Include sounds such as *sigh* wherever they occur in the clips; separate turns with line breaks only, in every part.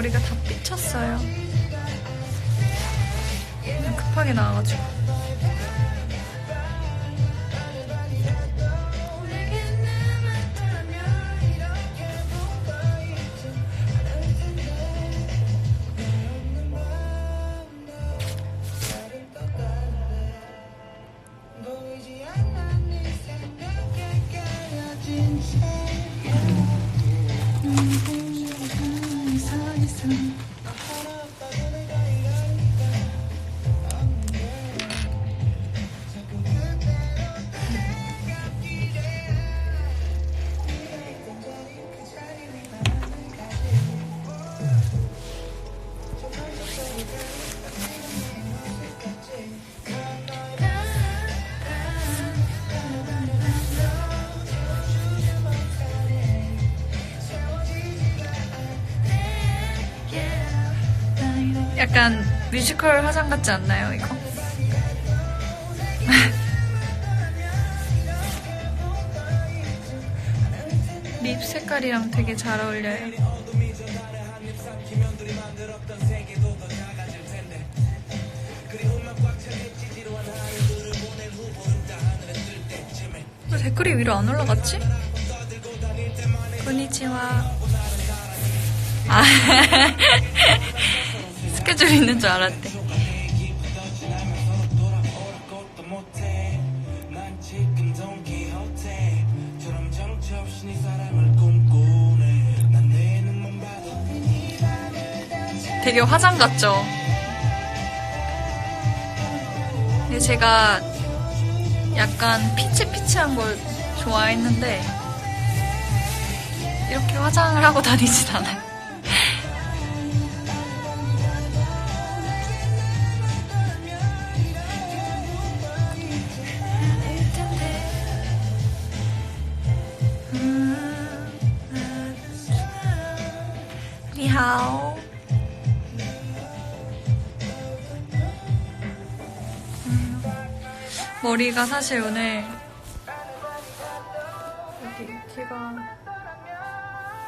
머리가 다 삐쳤어요. 급하게 나와가지고. 약간 뮤지컬 화장 같지 않나요, 이거? *laughs* 립 색깔이랑 되게 잘 어울려요. 왜 댓글이 위로 안 올라갔지? *laughs* konnichiwa. *laughs* 아, 스케줄 있는 줄 알았대. 되게 화장 같죠? 근데 제가 약간 피치피치한 걸 좋아했는데 이렇게 화장을 하고 다니진 않아요. 음, 머리가 사실 오늘 여기 귀가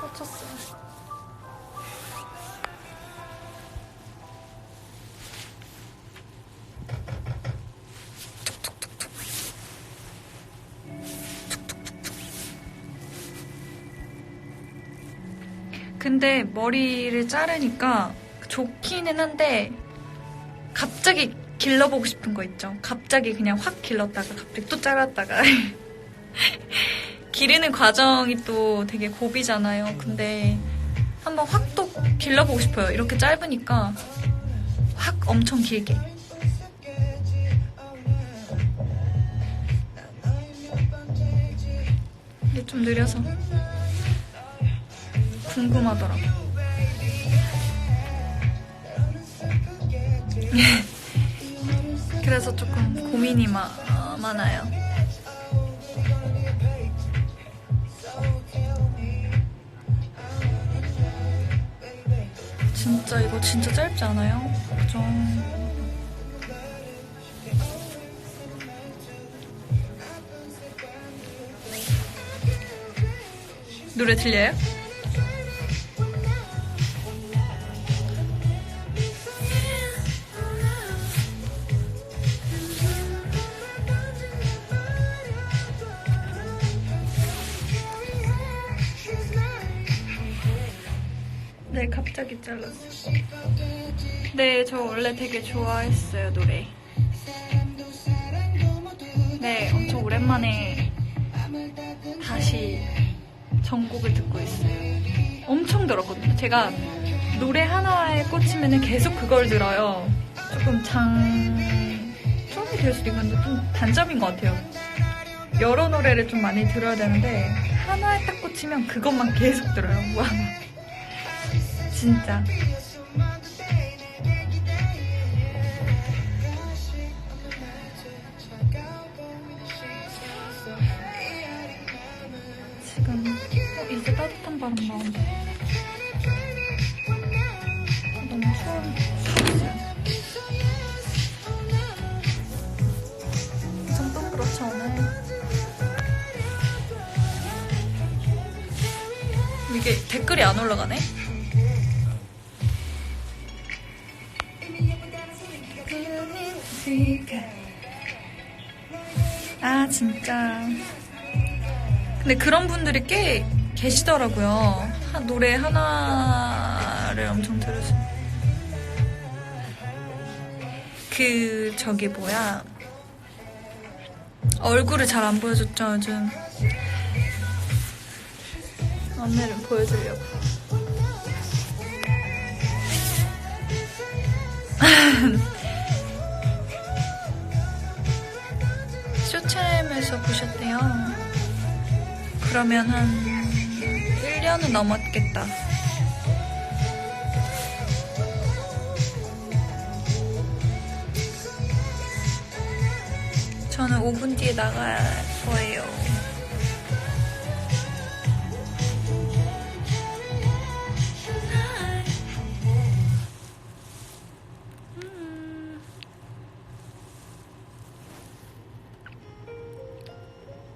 꽂혔어요. 근데 머리를 자르니까 좋기는 한데 갑자기 길러보고 싶은 거 있죠. 갑자기 그냥 확 길렀다가 갑자기 또 잘랐다가 *laughs* 기르는 과정이 또 되게 고비잖아요. 근데 한번 확 또 길러보고 싶어요. 이렇게 짧으니까 확 엄청 길게. 이게 좀 느려서 궁금하더라고. *laughs* 그래서 조금 고민이 마, 어, 많아요. 진짜 이거 진짜 짧지 않아요? 그죠? 노래 들려요? 갑자기 잘랐어요. 네, 저 원래 되게 좋아했어요, 노래. 네, 엄청 오랜만에 다시 전곡을 듣고 있어요. 엄청 들었거든요. 제가 노래 하나에 꽂히면 계속 그걸 들어요. 조금 장점이 될 수도 있는데 좀 단점인 것 같아요. 여러 노래를 좀 많이 들어야 되는데 하나에 딱 꽂히면 그것만 계속 들어요. 와, 진짜. 지금 어, 이제 따뜻한 바람 나온다. 아, 너무. 이게 댓글이 안 올라가네? 아 진짜. 근데 그런 분들이 꽤 계시더라고요. 한- 노래 하나를 엄청 들으시 그 저기 뭐야. 얼굴을 잘 안 보여줬죠 요즘. 오늘은 보여주려고 *laughs* 쇼챔에서 보셨대요. 그러면 한 1년은 넘었겠다. 저는 5분 뒤에 나갈 거예요.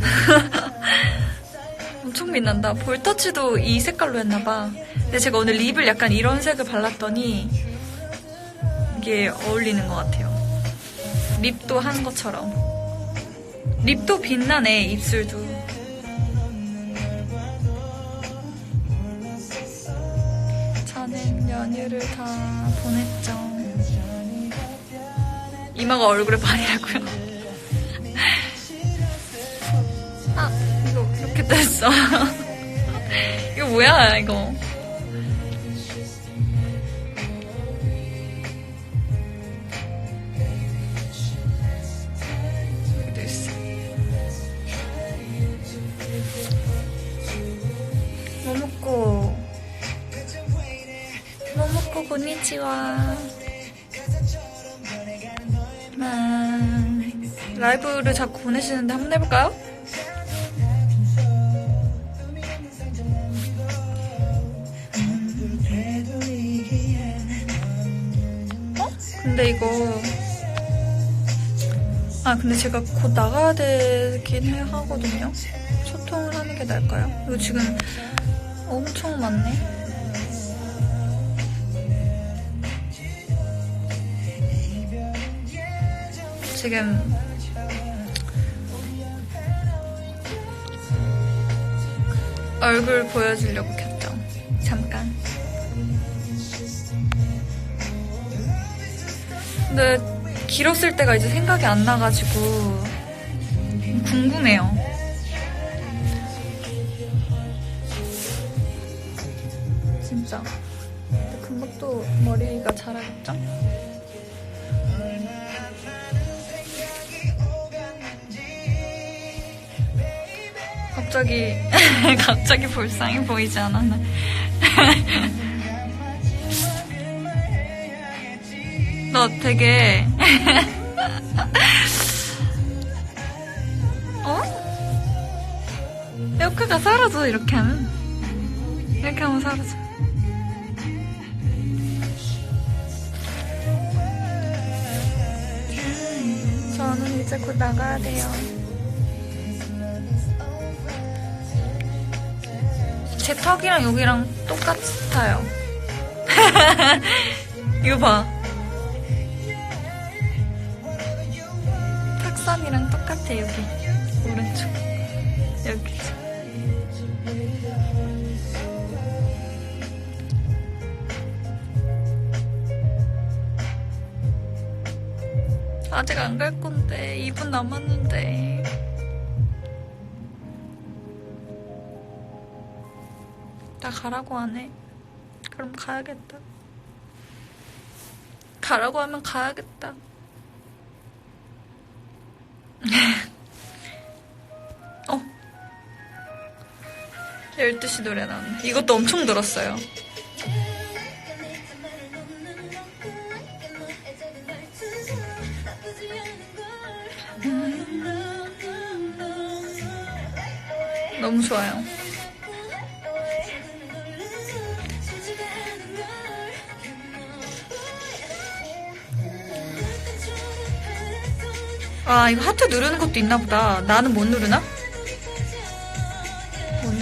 *laughs* 엄청 빛난다. 볼터치도 이 색깔로 했나봐. 근데 제가 오늘 립을 약간 이런 색을 발랐더니 이게 어울리는 것 같아요. 립도 한 것처럼. 립도 빛나네, 입술도. 저는 연휴를 다 보냈죠. 이마가 얼굴에 반이라고요. 됐어. *laughs* 이거 뭐야, 이거. 모모코. 모모코, 고니치와. 아, 라이브를 자꾸 보내시는데 한번 해볼까요? 근데 이거 아 근데 제가 곧 나가야 되긴 해 하거든요 소통을 하는 게 나을까요? 이거 지금 엄청 많네 지금 얼굴 보여주려고 근데 길었을 때가 이제 생각이 안 나가지고 궁금해요. 진짜. 근데 금방 또 머리가 자라겠죠? 갑자기 *laughs* 갑자기 불쌍해 보이지 않았나? *laughs* 너 되게. 어? 효과가 사라져 이렇게 하면? 이렇게 하면 사라져. 저는 이제 곧 나가야 돼요. 제 턱이랑 여기랑 똑같아요. *laughs* 이거 봐 탁선이랑 똑같아 여기. 오른쪽. 여기. 아직 안 갈 건데 2분 남았는데. 나 가라고 하네 그럼 가야겠다. 가라고 하면 가야겠다 12시 노래 나왔네. 이것도 엄청 들었어요. 너무 좋아요. 아, 이거 하트 누르는 것도 있나 보다. 나는 못 누르나?